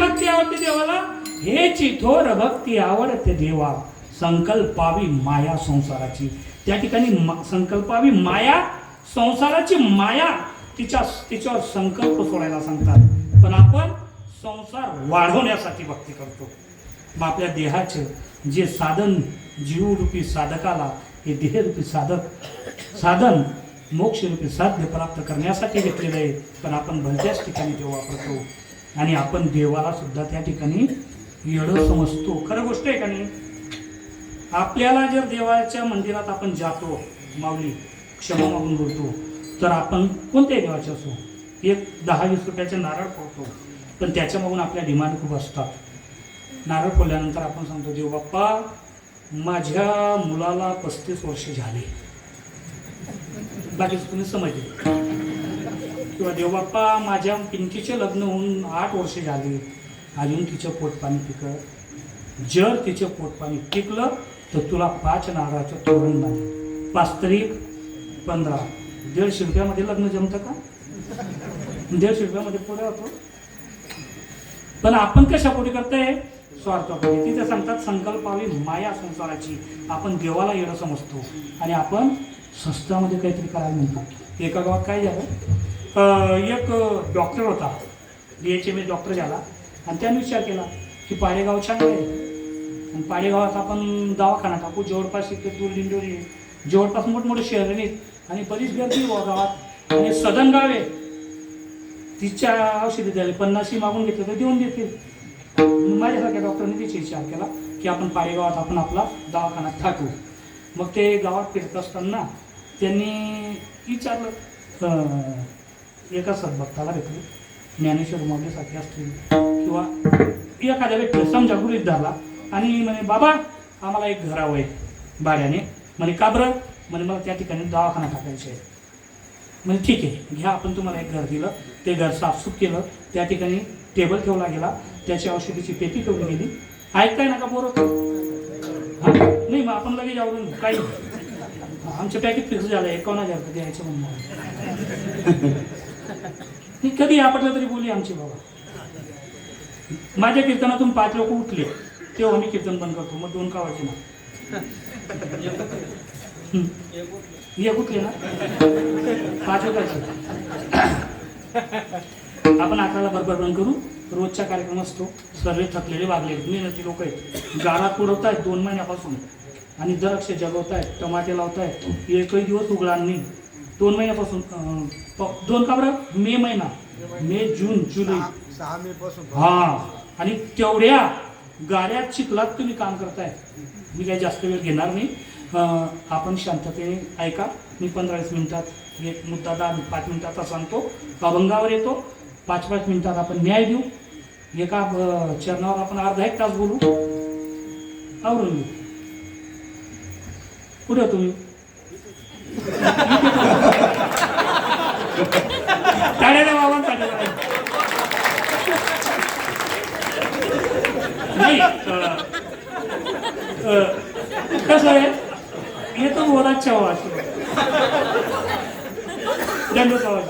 भक्ती आवडते देवाला? हेची थोर भक्ती आवडते देवा. संकल्पावी माया संसाराची. त्या ठिकाणी मा- संकल्पावी माया संसाराची माया तिच्या तिच्यावर संकल्प सोडायला सांगतात. पण आपण संसार वाढवण्यासाठी भक्ती करतो. मग आपल्या देहाचे जे साधन जीवरूपी साधकाला हे देहरूपी साधक साधन मोक्षरूपी साध्य प्राप्त करण्यासाठी घेतलेलं आहे पण आपण भलत्याच ठिकाणी ते वापरतो. आणि आपण देवाला सुद्धा त्या ठिकाणी येडं समजतो. खरं गोष्ट आहे का नाही? आपल्याला जर देवाच्या मंदिरात आपण जातो माऊली क्षमा मागून बोलतो तर आपण कोणत्याही देवाचे असो एक दहा वीस रुपयाचे नारळ फोडतो पण त्याच्यामागून आपल्या डिमांड खूप असतात. नारळ फोडल्यानंतर आपण सांगतो देव बाप्पा माझ्या मुलाला पस्तीस वर्ष झाले. बाकीच तुम्ही समजले. किंवा देवबाप्पा माझ्या पिंकीचे लग्न होऊन आठ वर्ष झाली. अजून तिचं पोटपाणी पिकलं. जर तिचं पोटपाणी पिकलं तर तुला पाच नारळाचं तोरण बांधेल. पाच तरी पंधरा. दीडशे रुपयामध्ये लग्न जमतं का? दीडशे रुपयामध्ये पुढे होतो पण आपण कशापोटी करताय? स्वार्थापोटी. तिथे सांगतात संकल्पावी माया संसाराची. आपण देवाला येणं समजतो. आणि आपण संस्थामध्ये काहीतरी करायला म्हणतो. एका गावात काय झालं? एक डॉक्टर होता. B H M A doctor झाला. आणि त्याने विचार केला की पाडेगाव छान आहे. आणि पाडेगावात आपण दवाखाना टाकू. जवळपास इथे दूर दिंडोरी आहे. जवळपास मोठमोठे शहर नाहीत आणि बरीच गर्दी गावात. आणि सदन गाव आहे. तिच्या औषधी द्यायला पन्नाशी मागून घेतलं तर देऊन देतील. माझ्यासारख्या डॉक्टरने तिचा विचार केला की आपण पाडेगावात आपण आपला दवाखाना टाकू. मग ते गावात फिरत असताना त्यांनी विचारलं एका सद्भक्ताला भेटली ज्ञानेश्वर मौलीसाठी असतील. किंवा एखाद्या व्यक्ती समजा गृहित धरला आणि म्हणे बाबा आम्हाला एक घर हवं आहे भाड्याने. म्हणे का बरं? म्हणे मला त्या ठिकाणी दवाखाना टाकायचा आहे. म्हणजे ठीक आहे घ्या. आपण तुम्हाला एक घर दिलं. ते घर साफसूफ केलं. त्या ठिकाणी टेबल ठेवला गेला. त्याची औषधीची पेटी ठेवली गेली. ऐकताय ना का बोरत नाही मग आपण लगेच आवडून घेऊ. काही आमचं पॅकेट फिक्स झालं एकावन्न हजार रुपये द्यायचं म्हणून. नाही, कधी आपटलं तरी बोली आमची बाबा. माझ्या कीर्तनातून पाच लोक उठले तेव्हा मी कीर्तन बंद करतो मग दोन का वाजे ना एक उठले ना? पाच वाजायचे आपण अकराला बरोबर बंद करू. रोजचा कार्यक्रम असतो. सर्व थकलेले वागले मेहनती लोक आहेत. गारात आहेत दोन महिन्यापासून. आणि द्राक्ष आहेत टमाटे लावतायत. एकही दिवस उघडा नाही. दोन महिन्यापासून दोन का बरं? मे महिना. मे जून जुलै. सहा मे पासून. हा. आणि तेवढ्या गाड्यात चिखलात तुम्ही काम करताय. मी काही जास्त वेळ घेणार नाही. आपण शांततेने ऐका. मी पंधरा वीस मिनिटात एक मुद्दा दहा पाच मिनिटाचा सांगतो. अभंगावर येतो. पाच पाच मिनिटात आपण न्याय देऊ. एका चरणावर आपण अर्धा एक तास बोलू. आवरून घेऊ. कुठे हो तुम्ही? टाळ्याला बाबा नाही कसं आहे? येतो आवाज. आवाज.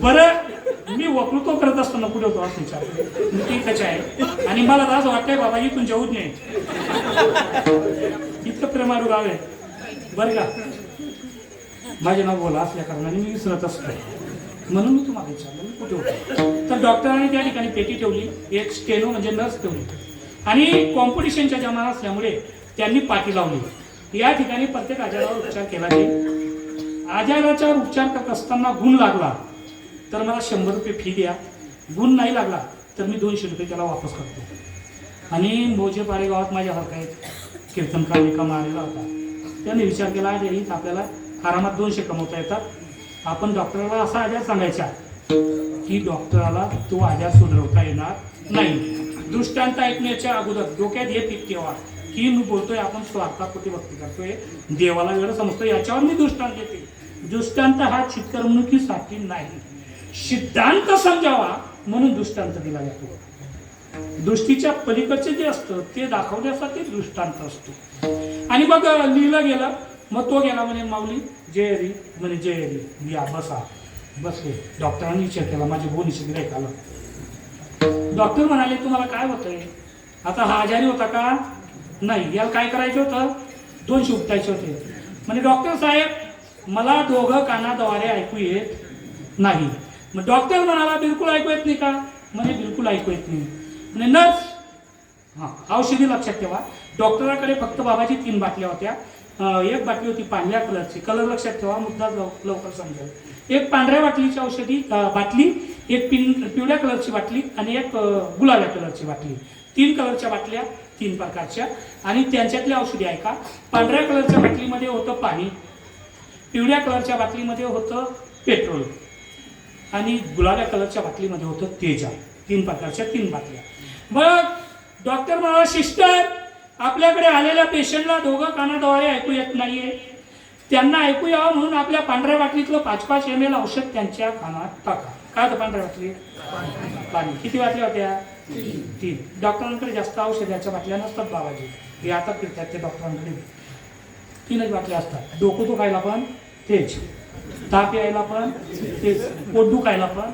बरं मी वक्तृत्व करत असताना पुढे होतो असं विचार मी ते कशा आहे. आणि मला तर असं वाटतंय बाबा इथून जाऊच नाही. इतकं प्रेमारू गाव आहे. बरं का? माझे नाव बोला असल्या कारणाने मी विसरत असतो म्हणून मी तुम्हाला विचारलं मी कुठे होतो? तर डॉक्टरांनी त्या ठिकाणी पेटी ठेवली एक स्टेनो म्हणजे नर्स ठेवली. आणि कॉम्पिटिशनच्या जमाना असल्यामुळे त्यांनी पाठी लावली. या ठिकाणी प्रत्येक आजारावर उपचार केला जाईल. आजाराच्यावर उपचार करत असताना गुण लागला तर मला शंभर रुपये फी द्या. गुण नाही लागला तर मी दोनशे रुपये त्याला वापस करतो. आणि मोजे पारे गावात माझ्या हरका आहेत. कीर्तनकार एका मारलेला होता. त्यांनी विचार केला आज आपल्याला आरामात दोनशे कमवता येतात. आपण डॉक्टरला असा आजार सांगायचा की डॉक्टराला तो आजार सुधरवता येणार नाही. दृष्टांत ऐकण्याच्या अगोदर डोक्यात हे पीक की मी बोलतोय आपण स्वार्थापोटी भक्ती करतोय. देवाला वेळ समजतो याच्यावर मी दृष्टांत देते. दृष्टांत हा चित्करमुखीसाठी नाही. सिद्धांत समजावा म्हणून दृष्टांत दिला जातो. दृष्टीच्या पलीकडचे जे असतं ते दाखवण्यासाठी दृष्टांत असतो. आणि मग लिहिलं गेलं मग तो गेला म्हणे माऊली जय हरी म्हणे जय हरी या बसा बसले डॉक्टरांनी विचार केला माझे बोनीचे गिरायक आलं डॉक्टर म्हणाले तुम्हाला काय होतंय? आता हा आजारी होता का? नाही याला काय करायचं होतं? दोनशे उपटायचे होते. म्हणजे डॉक्टर साहेब मला दोघं कानाद्वारे ऐकू येत नाही. मग डॉक्टर म्हणाला बिलकुल ऐकू येत नाही का? म्हणे बिलकुल ऐकू येत नाही. म्हणजे नर्स हां औषधी लक्षात ठेवा. डॉक्टराकडे फक्त बाबाची तीन बाटल्या होत्या. एक बाटली होती पांढऱ्या कलरची. कलर लक्षात ठेवा मुद्दा लव- लवकर समजेल. एक पांढऱ्या बाटलीची औषधी बाटली एक पिन पिवळ्या कलरची बाटली आणि एक गुलाब्या कलरची बाटली. तीन कलरच्या बाटल्या तीन प्रकारच्या. आणि त्यांच्यातल्या औषधी आहे का? पांढऱ्या कलरच्या बाटलीमध्ये होतं पाणी पिवळ्या कलरच्या बाटलीमध्ये होतं पेट्रोल आणि गुलाब्या कलरच्या बाटलीमध्ये होतं तेजा. तीन प्रकारच्या तीन बाटल्या. मग डॉक्टर मला सिस्टर आपल्याकडे आलेल्या पेशंटला दोघं कानाद्वारे ऐकू येत नाहीये. त्यांना ऐकू यावं म्हणून आपल्या पांढऱ्या बाटलीतलं पाच पाच एम एल औषध त्यांच्या कानात टाका. काय होतं पांढऱ्या बाटली? पाणी. किती बाटल्या होत्या? तीन. डॉक्टरांकडे जास्त औषधाच्या बाटल्या नसतात बाबाजी. हे आता फिरतात ते डॉक्टरांकडे. तीनच बाटल्या असतात. डोकं दुखायला पण तेच. ताप यायला पण ते पोट दुखायला पण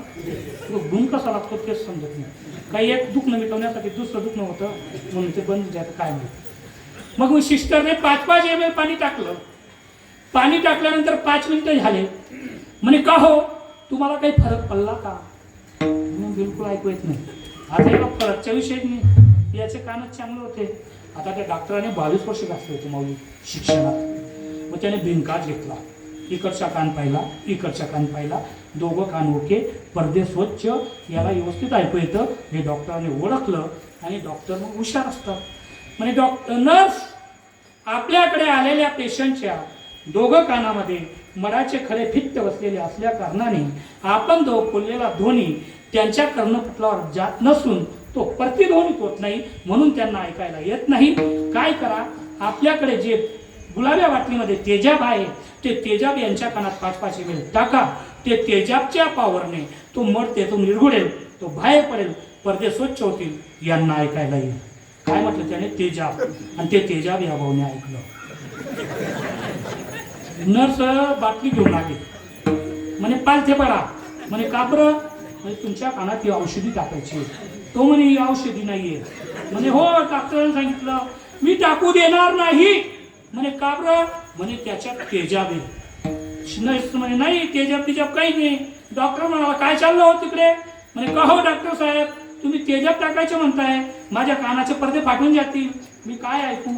तो गुण कसा लागतो तेच समजत नाही. काही एक दुखणं मिटवण्यासाठी दुसरं दुखणं होतं म्हणून ते बंद जातं काय माहिती मग सिस्टरने पाच पाच एम एल पाणी टाकलं. पाणी टाकल्यानंतर पाच मिनिटं झाले. म्हणे का हो? तुम्हाला काही फरक पडला का? म्हणून बिलकुल ऐकू येत नाही. आता याला फरकच्या विषयी नाही. याचे कानच चांगले होते. आता त्या डॉक्टराने बावीस वर्ष घातले होते माऊली शिक्षणात. मग त्याने भिंकाच घेतला. इकडचा कान पाहिला इकडचा कान पाहिला. दोघं कान ओके. पडदे स्वच्छ. याला व्यवस्थित ऐकू येतं. हे डॉक्टरांनी ओळखलं आणि डॉक्टर मग हुशार असतात. म्हणजे डॉक्टर नर्स आपल्याकडे आलेल्या पेशंटच्या दोघं कानामध्ये मराचे खडे फित्त बसलेले असल्या कारणाने आपण जो बोललेला ध्वनी त्यांच्या कर्णपटलावर जात नसून तो प्रतिध्वनित होत नाही म्हणून त्यांना ऐकायला येत नाही. काय करा? आपल्याकडे जे गुलाब्या बाटलीमध्ये तेजाब आहे ते तेजाब यांच्या कानात पाच पाच एम टाका. ते तेजाबच्या पावरने तो मड तो निरगुडेल तो बाहेर पडेल पडदे स्वच्छ होतील यांना ऐकायला येईल. काय म्हटलं त्याने? तेजाब. आणि ते तेजाब या भाऊने ऐकलं. नर्स बाटली घेऊन आली. म्हणे पालथे पडा. म्हणे का बरं? म्हणजे तुमच्या कानात ही औषधी टाकायची तो म्हणे ही औषधी नाहीये. म्हणे हो डॉक्टरांनी सांगितलं. मी टाकू देणार नाही. म्हणे का बरं? म्हणे त्याच्यात तेजाब आहे. म्हणे नाही तेजाब तिजाब काही नाही. डॉक्टर म्हणाला काय चाललं हो तिकडे? म्हणे का हो डॉक्टर साहेब? तुम्ही तेजाब टाकायचे म्हणताय. माझ्या कानाचे पडदे फाटून जातील. मी काय ऐकू?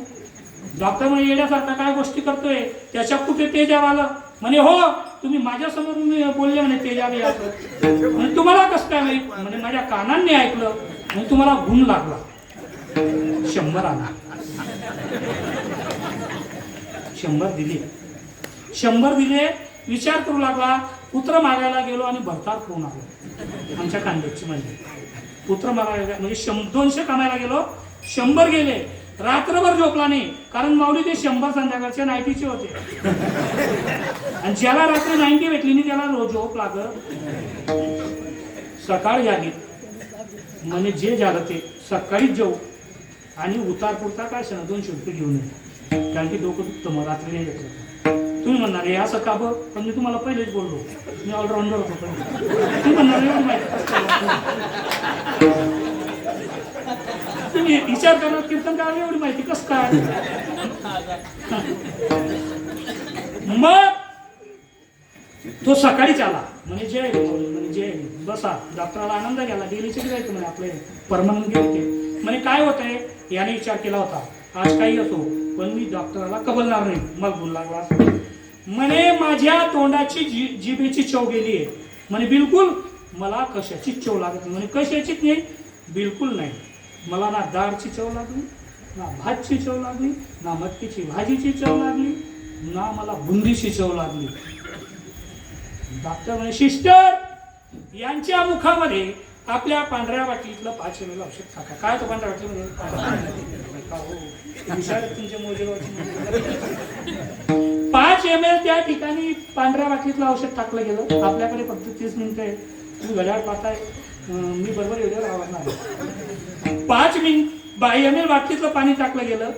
डॉक्टर म्हणे येण्यासारखा काय गोष्टी करतोय? त्याच्यात कुठे तेजाब आलं? म्हणे हो तुम्ही माझ्यासमोर समोर बोलले म्हणे तेजाब याचं म्हणे तुम्हाला कसं काय माहीत? म्हणे माझ्या कानांनी ऐकलं. म्हणजे तुम्हाला गुण लागला. शंभर आला. शंभर दिली. शंभर दिले विचार करू लागला पुत्र मागायला गेलो आणि भरतार करून आलो. आमच्या कांद्याची म्हणजे पुत्र मागायला म्हणजे शं दोनशे कमायला गेलो शंभर गेले. रात्रभर झोपला नाही कारण माऊली ते शंभर संध्याकाळच्या नाईटीचे होते. आणि ज्याला रात्री नाईन्टी भेटली नाही त्याला रोज झोप लागत सकाळ झाली म्हणजे जे झालं ते सकाळीच जाऊ. आणि उतार पुरता काय सण दोनशे रुपये घेऊन येतो कारण की डोकं दुखतं मग रात्री नाही घेतलं तुम्ही म्हणणार हे असं का बघ पण मी तुम्हाला पहिलेच बोललो. मी ऑलराऊंडर होतो पण तुम्ही म्हणणार एवढी माहिती तुम्ही विचार करणार कीर्तन एवढी माहिती कसं काय? मग तो सकाळीच आला. म्हणजे जय म्हणजे म्हणे जय बसा. डॉक्टरला आनंद गेला डेलीचे जायचं म्हणे आपले. परमनंट गेले म्हणे काय होतंय? याने विचार केला होता. आज काही असो पण मी डॉक्टरला कबलणार नाही. मग बोल लागला म्हणे माझ्या तोंडाची जी जिभेची चव गेली आहे. म्हणे बिलकुल. मला कशाची चव लागत नाही? म्हणे कशाचीच नाही? बिलकुल नाही. मला ना दाळची चव लागली ना भातची चव लागली ना मटकीची भाजीची चव लागली ना मला बुंदीची चव लागली. डॉक्टर म्हणे सिस्टर यांच्या मुखामध्ये आपल्या पांढऱ्या बाटलीतलं पाच एम एल औषध टाका. काय तो पांढऱ्या बाटलीमध्ये? हो. पाच एम एल त्या ठिकाणी पांढऱ्या बाटलीतलं औषध टाकलं गेलं. आपल्याकडे फक्त तीस मिनिटं आहे तुम्ही घड्याळ पाहताय. मी बरोबर एवढ्या आवडणार पाच मिनिट बाय एम एल बाटलीतलं पाणी टाकलं गेलं.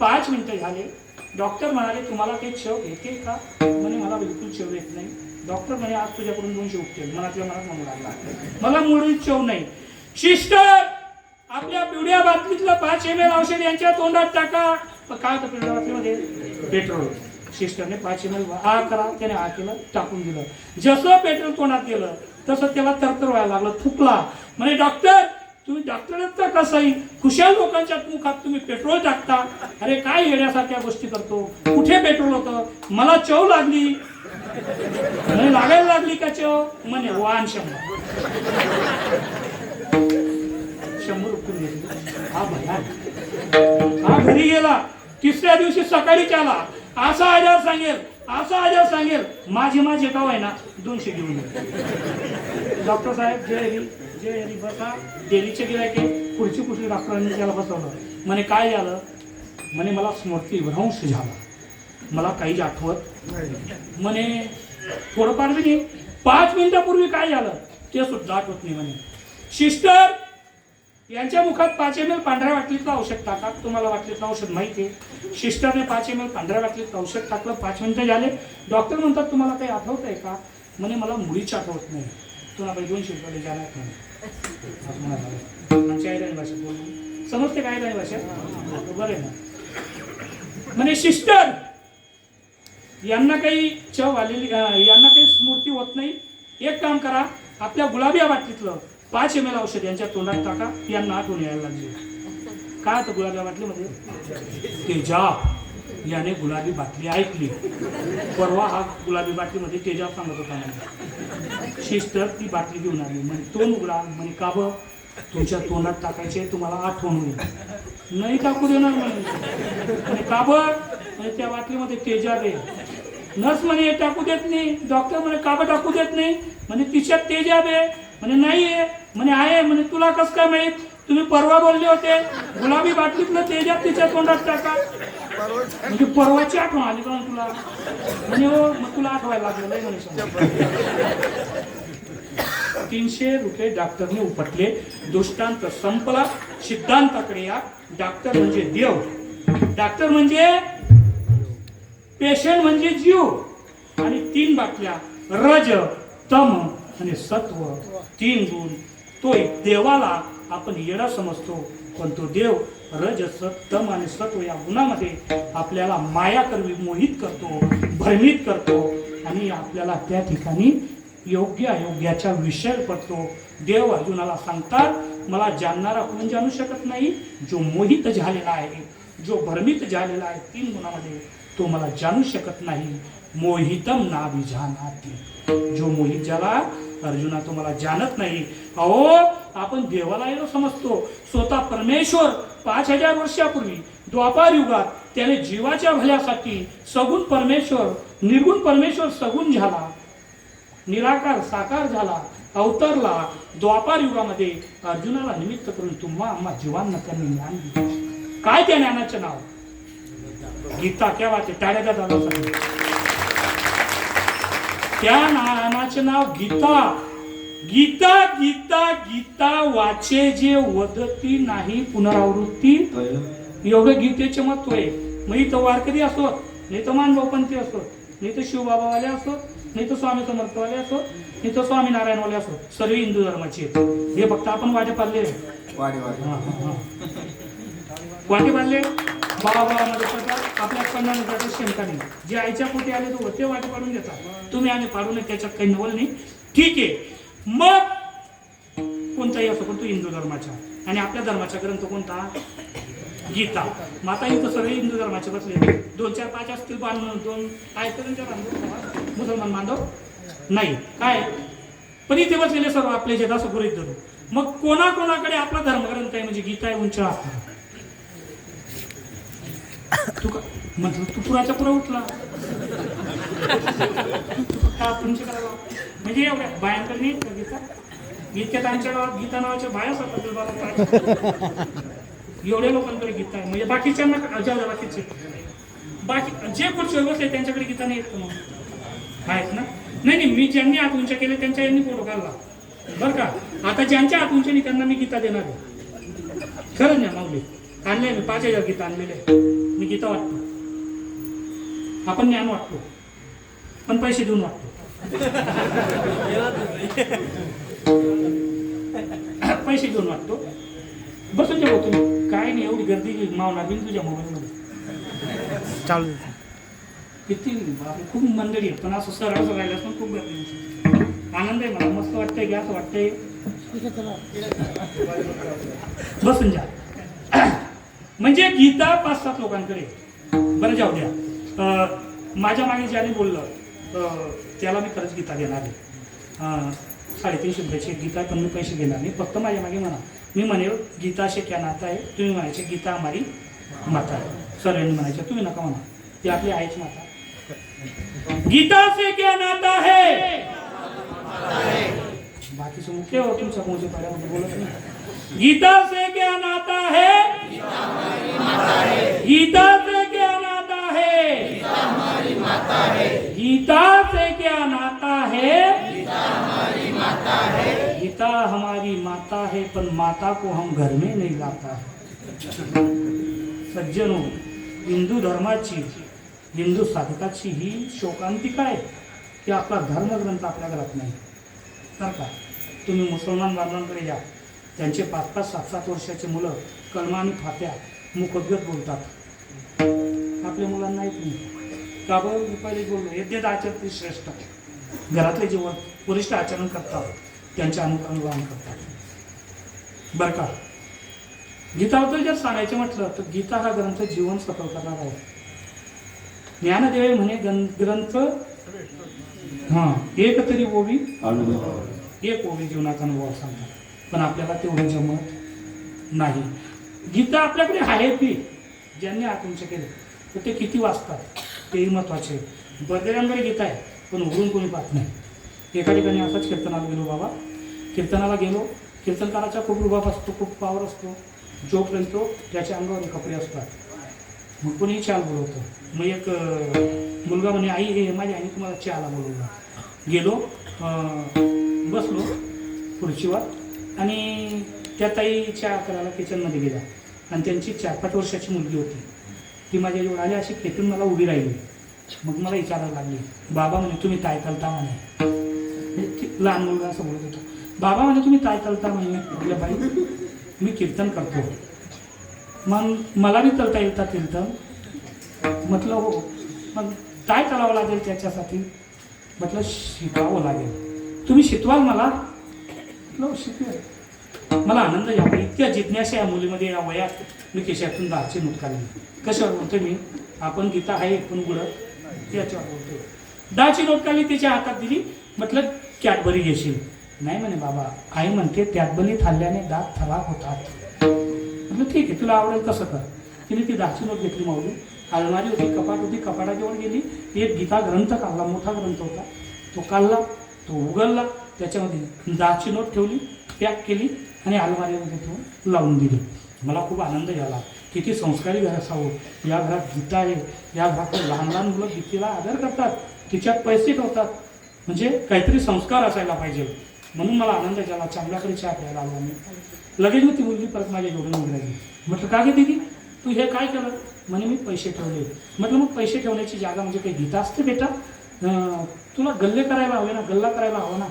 पाच मिनिटं झाले. डॉक्टर म्हणाले तुम्हाला काही चव येते का? म्हणे मला बिलकुल चव येत नाही. डॉक्टर म्हणे आज तुझ्याकडून दोनशे उठते मनातल्या मनात म्हणू लागला. मला मुळीच चव नाही. सिस्टर आपल्या पिवळ्या बाटलीतलं पाच एम एल औषध यांच्या तोंडात टाका. मग काय होतं पिवळ्या बाटलीमध्ये पेट्रोल सिस्टरने पाच एम एल आ करा. त्याने आ केलं टाकून दिलं. जसं पेट्रोल तोंडात गेलं तसं त्याला तरतर व्हायला लागलं थुकला. म्हणे डॉक्टर तुम्ही डॉक्टरांचा कसाही खुशाल लोकांच्या मुखात तुम्ही पेट्रोल टाकता? अरे काय येण्यासारख्या गोष्टी करतो? कुठे पेट्रोल होतं? मला चव लागली. लागायला लागली का चव? म्हणे वाहन शंभर. शंभर हा भयान हा घरी गेला. तिसऱ्या दिवशी सकाळीच आला असा आजार सांगेल असा आजार सांगेल. माझे माझे गाव आहे ना दोनशे घेऊन ये. डॉक्टर साहेब जय हरी जय हरी बसा. डेलीचे गिरायके. पुढची पुढची डॉक्टरांनी त्याला बसवलं. म्हणे काय झालं? म्हणे मला स्मृती भ्रंश झाला. मला काहीच आठवत म्हणे थोडंफार बी नाही. पाच मिनिटापूर्वी काय झालं? ते सुद्धा आठवत नाही. म्हणे सिस्टर यांच्या मुखात पाच एम एल पांढऱ्या वाटलीतलं औषध टाका. तुम्हाला वाटलीतलं औषध माहिती आहे. सिस्टरने पाच एम एल पांढऱ्या वाटलीतलं औषध टाकलं. पाच मिनटं झाले. डॉक्टर म्हणतात तुम्हाला काही आठवत आहे का? म्हणे मला मुळीच आठवत नाही. तुला काही दोनशे रुपये जाणार नाही आमच्या भाषेत बोलून समजते काय आयराणी भाषा बरं आहे ना. म्हणे सिस्टर यांना काही चव आलेली यांना काही स्मृती होत नाही. एक काम करा. आपल्या गुलाबी या बाटलीतलं पाच एम एल औषध यांच्या तोंडात टाका यांना आठवण यायला लागली. काय होतं गुलाबी बाटलीमध्ये? तेजाब याने गुलाबी बाटली ऐकली. परवा हा गुलाबी बाटलीमध्ये तेजाब सांगत होता शिस्त ती बाटली घेऊन आली. म्हणे तोंड उघडा. म्हणे का तुमच्या तोंडात टाकायचे तुम्हाला आठवण होईल. नाही टाकू देणार. म्हणे. म्हणे का बं? त्या बाटलीमध्ये तेजाब आहे नर्स म्हणे टाकू देत नाही. डॉक्टर म्हणे का टाकू देत नाही? म्हणे तिच्यात तेजाब आहे म्हणे नाही आहे म्हणे आहे. म्हणे तुला कसं काय माहीत? तुम्ही परवा बोलले होते. गुलाबी बाटलीतलं तेजात तिच्या तोंडात टाका. म्हणजे परवाची आठवण आली का तुला? म्हणे हो मग तुला आठवायला लागलेलं आहे म्हणे तीनशे रुपये डॉक्टरने उपटले. दृष्टांत संपला. सिद्धांताकडे या. डॉक्टर म्हणजे देव. डॉक्टर म्हणजे पेशंट म्हणजे जीव. आणि तीन बाटल्या. रज तम आणि सत्व तीन गुण. तो एक देवाला आपण येडा समजतो पण तो देव रज सत तम आणि सत्व या गुणामध्ये आपल्याला माया करवी मोहित करतो भ्रमित करतो आणि आपल्याला त्या ठिकाणी योग्य अयोग्याच्या विषय पडतो. देव अर्जुनाला सांगतात मला जाणणारा कोण जाणू शकत नाही? जो मोहित झालेला आहे जो भ्रमित झालेला आहे तीन गुणामध्ये तो मला जाणू शकत नाही. मोहितम ना जो मोहित झाला अर्जुना तुम्हाला जाणत नाही. अहो आपण देवाला येणं समजतो. स्वतः परमेश्वर पाच हजार वर्षापूर्वी द्वापार युगात त्याने जीवाच्या भल्यासाठी सगुण परमेश्वर निर्गुण परमेश्वर सगुण झाला. निराकार साकार झाला अवतरला. द्वापार युगामध्ये अर्जुनाला निमित्त करून तुम्हा आम्हा जीवांना त्यांनी ज्ञान दिले. काय त्या ज्ञानाचे नाव? गीता केव्हा ते टाळ्या द्या त्या ज्ञानाचे नाव गीता. गीता गीता गीता वाचे जे वदती नाही पुनरावृत्ती. एवढं गीतेचे महत्त्व आहे. मग इथं वारकरी असो नाही तर मानभाऊपंथी असो नाही तर शिवबाबावाले असो नाही तर स्वामी समर्थवाले असो नाही तर स्वामीनारायणवाले असो सर्व हिंदू धर्माचे हे फक्त आपण वाटे पाडले. वाडी वाडी बाबा बाबा मदत करतात आपल्या कन्या त्याचं शंका नाही जे आईच्या पोटी आले तो ते वाटे पाडून देतात तुम्ही आणि पाडू नये त्याच्यात काही नवल नाही. ठीक आहे. मग कोणताही असो पण तू हिंदू धर्माचा. आणि आपल्या धर्माचा ग्रंथ कोणता? गीता. माता इथं सगळे हिंदू धर्माचे बसले दोन चार पाच असतील बांधून दोन आहेत का त्यांच्या बांधव मुसलमान बांधव? नाही. काय? पण इथे बसलेले सर्व आपले जे दास गृहित धरू मग कोणाकोणाकडे आपला धर्मग्रंथ आहे? म्हणजे गीता आहे उंच असतात तू का? म्हटलं तू पुराच्या पुरा उठला. का तुमचे करायला म्हणजे एवढ्या बायांकडे नाही का गीता? गीतेत आमच्या गावात गीता नावाच्या बाया स्वतः एवढ्या लोकांकडे गीता आहे. म्हणजे बाकीच्यांना अजा बाकीचे. बाकी जे पुढचे बसले त्यांच्याकडे गीता नाही येत का मग? आहेत ना? नाही नाही मी ज्यांनी हात केले त्यांच्या यांनी फोटो काढला. बरं का? आता ज्यांच्या हात त्यांना मी गीता देणार आहे. खरंच ना माऊली आणले मी पाच हजार गीता आणलेले आहे. मी गीता वाटतो. आपण ज्ञान वाटतो. पण पैसे देऊन वाटतो. पैसे घेऊन वाटतो. बसून जेव्हा तुम्ही काय नाही एवढी गर्दी मावणार बी तुझ्या मोबाईलमध्ये चालू. किती खूप मंडळी आहे पण असं सरळ असं राहिलं पण खूप गर्दी. आनंद आहे मला. मस्त वाटतंय की असं वाटतंय. बसून जा. म्हणजे गीता पाच सात लोकांकडे. बरं जाऊ द्या. माझ्या मागे ज्याने बोललं त्याला मी खरंच गीता देणार आहे. साडेतीन साडेतीनशे रुपयाची गीता कमी पैसे घेणार नाही. फक्त माझ्या मागे म्हणा. मी म्हणेल गीता शे क्या नाता आहे तुम्ही म्हणायचे गीता हमारी माता आहे. सर्वांनी म्हणायचे तुम्ही नका म्हणा. ती आपली आईच माता गीता से क्या नाता है बाकी मुख्य हो तुमच्या मोजे पाड्यामध्ये बोलत नाही. गीता से क्या नाता है गीता से क्या नाता है गीता से क्या नाता है गीता हमारी माता है पण माता को हम घर में नहीं लाता है. सज्जनों हिंदू धर्माची हिंदू साधकाची ही शोकांतिका आहे की आपला धर्मग्रंथ आपल्या घरात नाही. तर का? तुम्ही मुसलमान बांधवांकडे या त्यांचे पाच पाच सात सात वर्षाचे मुलं कलमा आणि फात्या मुखोद्गत बोलतात. आपल्या मुलांना येत नाही. का बरं पहिले बोललो यज्ञ आचरते श्रेष्ठ. घरातले जे वर- वरिष्ठ आचरण करतात त्यांचे अनुकरण करतात. बरं का? गीताबद्दल जर सांगायचं म्हटलं तर गीता हा ग्रंथ जीवन सफल करणार आहे. ज्ञानदेव म्हणे ग्रंथ हा एक तरी ओवी एक ओवी जीवनाचा अनुभव सांगतात पण आपल्याला तेवढं जमत नाही. गीता आपल्याकडे आहे ती ज्यांनी आकांक्षा केले. तर ते किती वाचतात? तेही महत्त्वाचे. बर्देरांकडे गीता आहे पण उघडून कोणी पाहत नाही. एका ठिकाणी असाच कीर्तनाला गेलो बाबा. कीर्तनाला गेलो कीर्तनकाराचा खूप रुबाब असतो खूप पावर असतो. जोपर्यंत तो त्याच्या अंगावर कपडे असतात. मग कोणी चाल बोलवतो. मग एक मुलगा म्हणे आई हे माझी आईने तुम्हाला चहाला बोलवला. गेलो बसलो खुर्चीवर आणि त्या ताईच्या आकाराला किचनमध्ये गेल्या आणि त्यांची चार पाच वर्षाची मुलगी होती. ती माझ्याजवळ आली अशी खेटून मला उभी राहिली. मग मला विचारायला लागली बाबा म्हणे तुम्ही काय करता म्हणे. लहान मुलगा असं बोलत होता. बाबा म्हणे तुम्ही काय करता म्हणे. म्हटलं बाई मी कीर्तन करतो. मग मला बी करता येतात कीर्तन. म्हटलं हो. मग काय करावं लागेल त्याच्यासाठी. म्हटलं शिकावं लागेल. तुम्ही शिकवाल मला. म्हटलं हो, शिकवेल. मला आनंद यावा इतक्या जिज्ञासा या मुलीमध्ये या वयात मी केशातून दारची नोट काढली. कशावर बोलतोय मी? आपण गीता आहे एकूण गुड त्याच्यावर बोलतोय. दहाची नोट काढली तिच्या हातात दिली. म्हटलं कॅडबरी घेशील. नाही म्हणे बाबा आई म्हणते कॅडबरी खाल्ल्याने दात खराब होतात. म्हटलं ठीक आहे तुला आवडेल कसं कर. तिने ती दहाची नोट घेतली माऊली. अलमारी होती कपाट होती कपाटाजवळ गेली. एक गीता ग्रंथ काढला मोठा ग्रंथ होता. तो काढला तो उघडला त्याच्यामध्ये दहाची नोट ठेवली पॅक केली. आणि अलमारीमध्ये तो लावून दिली. मला खूप आनंद झाला. किती संस्कारी घर असावं. या घरात गीता आहे. या घरात लहान लहान मुलं गीतेला आदर करतात. तिच्यात पैसे ठेवतात. म्हणजे काहीतरी संस्कार असायला पाहिजे. म्हणून मला आनंद झाला. चांगल्याकडे चहा प्यायला आलो आम्ही. लगेच मी ती मुलगी परत माझ्या जोडून उघडायची म्हटलं का गे दिदी? तू हे काय केलं म्हणे मी पैसे ठेवले. म्हटलं मग पैसे ठेवण्याची जागा म्हणजे काही गीता असते बेटा? तुला गल्ले करायला हवे ना गल्ला करायला हवा ना.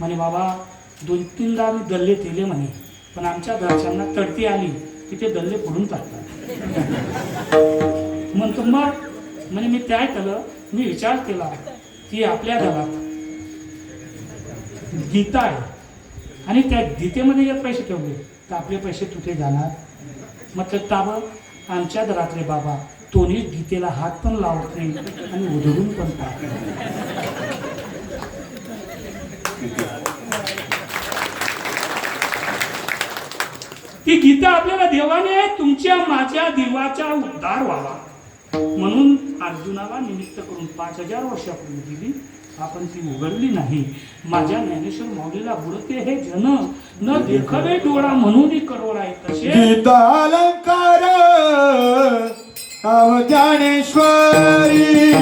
म्हणे बाबा दोन तीनदा मी दल्ले केले म्हणे. पण आमच्या घरच्यांना तडती आली की ते दल्ले फोडून टाकतात. म्हणतो मग म्हणजे मी काय केलं मी विचार केला की आपल्या घरात गीता आहे. आणि त्या गीतेमध्ये जर पैसे ठेवले. तर आपले पैसे तुथे जाणार? म्हटलं ताबं आमच्या घरातले बाबा तोनी गीतेला हात पण लावत नाही आणि उधळून पण पाहत ही गीता आपल्याला देवाने तुमच्या माझ्या देवाचा उद्धार व्हावा. म्हणून अर्जुनाला निमित्त करून पाच हजार वर्षापूर्वी दिली. आपण ती उघडली नाही. माझ्या ज्ञानेश्वर माऊलीला बुडते हे जन न देखवे डोळा म्हणून करोड आहे तसे. गीता अलंकार ज्ञानेश्वरी.